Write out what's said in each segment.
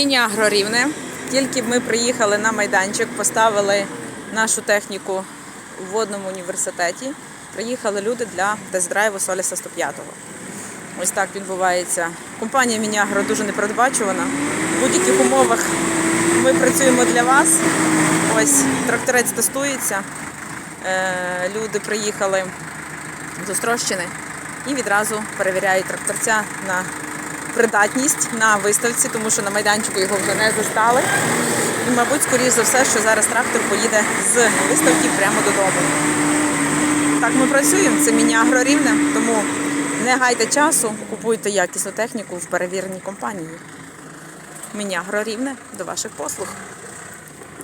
Міні Агрорівне. Тільки ми приїхали на майданчик, поставили нашу техніку у водному університеті. Приїхали люди для тест-драйву Соліса 105. Ось так відбувається. Компанія Мініагро дуже непередбачувана. В будь-яких умовах ми працюємо для вас. Ось тракторець тестується. Е, Люди приїхали з Острощини і відразу перевіряють тракторця на придатність на виставці, тому що на майданчику його вже не застали. І, мабуть, скоріш за все, що зараз трактор поїде з виставки прямо додому. Так ми працюємо, це міні-агро рівне, тому не гайте часу, купуйте якісну техніку в перевіреній компанії. Міні-агро рівне до ваших послуг.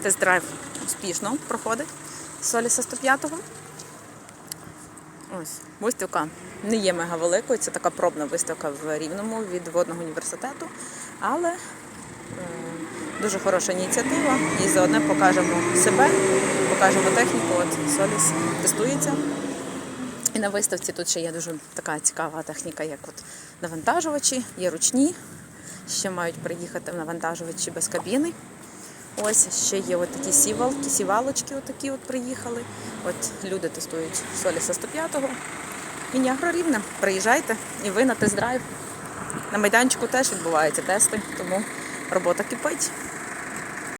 Тест-драйв успішно проходить Соліса 105-го. Ось виставка не є мега великою, це така пробна виставка в Рівному від водного університету, але е, дуже хороша ініціатива. І заодне покажемо себе, покажемо техніку. От Соліс тестується. І на виставці тут ще є дуже така цікава техніка, як от навантажувачі, є ручні, ще мають приїхати навантажувачі без кабіни. Ось ще є такі сівалки, сівалочки отакі от приїхали. От люди тестують Соліса 105-го. Міні-агро. Приїжджайте і ви на тест-драйв. На майданчику теж відбуваються тести, тому робота кипить.